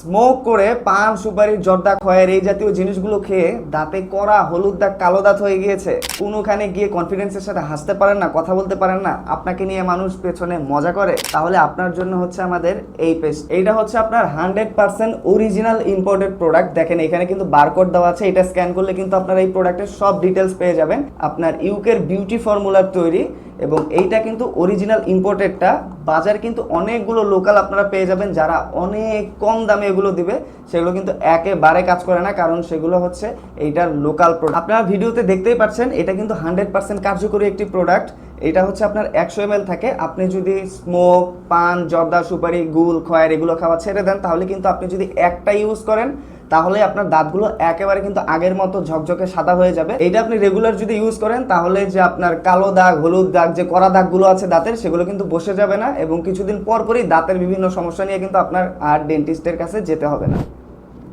Smoke করে পান, সুপারি, জর্দা, খয়ের এই জাতীয় জিনিসগুলো খেয়ে দাঁতে কড়া হলুদ দাগ, কালো দাঁত হয়ে গিয়েছে। কোনোখানে গিয়ে কনফিডেন্সের সাথে হাসতে পারেন না, কথা বলতে পারেন না। আপনাকে নিয়ে মানুষ পেছনে মজা করে। তাহলে আপনার জন্য হচ্ছে আমাদের এই পেস্ট এইটা হচ্ছে আপনার hundred percent original imported product দেখেন, এখানে কিন্তু বারকোড দেওয়া আছে। এটা স্ক্যান করলে কিন্তু আপনার এই প্রোডাক্টের সব ডিটেলস পেয়ে যাবেন। আপনার ইউকের বিউটি ফর্মুলার তৈরি। এবং এইটা কিন্তু অরিজিনাল ইম্পোর্টেডটা বাজার কিন্তু অনেকগুলো লোকাল আপনারা পেয়ে যাবেন, যারা অনেক কম দামে এগুলো দিবে, সেগুলো কিন্তু একেবারে কাজ করে না, কারণ সেগুলো হচ্ছে এইটার লোকাল প্রোডাক্ট আপনারা ভিডিওতে দেখতেই পাচ্ছেন, এটা কিন্তু হান্ড্রেড পার্সেন্ট কার্যকরী একটি প্রোডাক্ট এটা হচ্ছে আপনার একশো এম থাকে। আপনি যদি স্মোক পান, জর্দা, সুপারি, গুল, খয়ের এগুলো খাওয়া ছেড়ে দেন, তাহলে কিন্তু আপনি যদি একটা ইউজ করেন তাহলে আপনার দাঁতগুলো একেবারে কিন্তু আগের মতো ঝকঝকে সাদা হয়ে যাবে। এটা আপনি রেগুলার যদি ইউজ করেন, তাহলে যে আপনার কালো দাগ, হলুদ দাগ, যে কড়া দাগগুলো আছে দাঁতের, সেগুলো কিন্তু বসে যাবে না এবং কিছুদিন পর পরই দাঁতের বিভিন্ন সমস্যা নিয়ে কিন্তু আপনার আর ডেন্টিস্টের কাছে যেতে হবে না।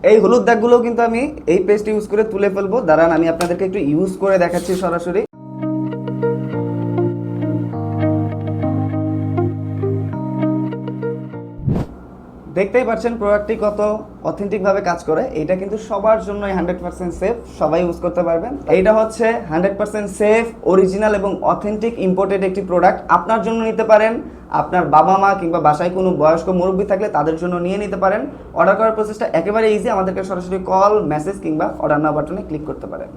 এই হলুদ দাগগুলো কিন্তু আমি এই পেস্ট ইউজ করে তুলে ফেলব। দাঁড়ান, আমি আপনাদেরকে একটু ইউজ করে দেখাচ্ছি সরাসরি। দেখতেই পাচ্ছেন প্রোডাক্টটি কত অথেন্টিক ভাবে কাজ করে। এটা কিন্তু সবার জন্যই হান্ড্রেড পার্সেন্ট সেফ সবাই ইউজ করতে পারবেন। এইটা হচ্ছে হান্ড্রেড পার্সেন্ট সেফ অরিজিনাল এবং অথেন্টিক ইম্পোর্টেড একটি প্রোডাক্ট আপনার জন্য নিতে পারেন, আপনার বাবা মা কিংবা বাসায় কোনো বয়স্ক মুরব্বী থাকলে তাদের জন্য নিয়ে নিতে পারেন। অর্ডার করার প্রসেসটা একেবারে ইজি আমাদেরকে সরাসরি কল মেসেজ কিংবা অর্ডার নাও বাটনে ক্লিক করতে পারেন।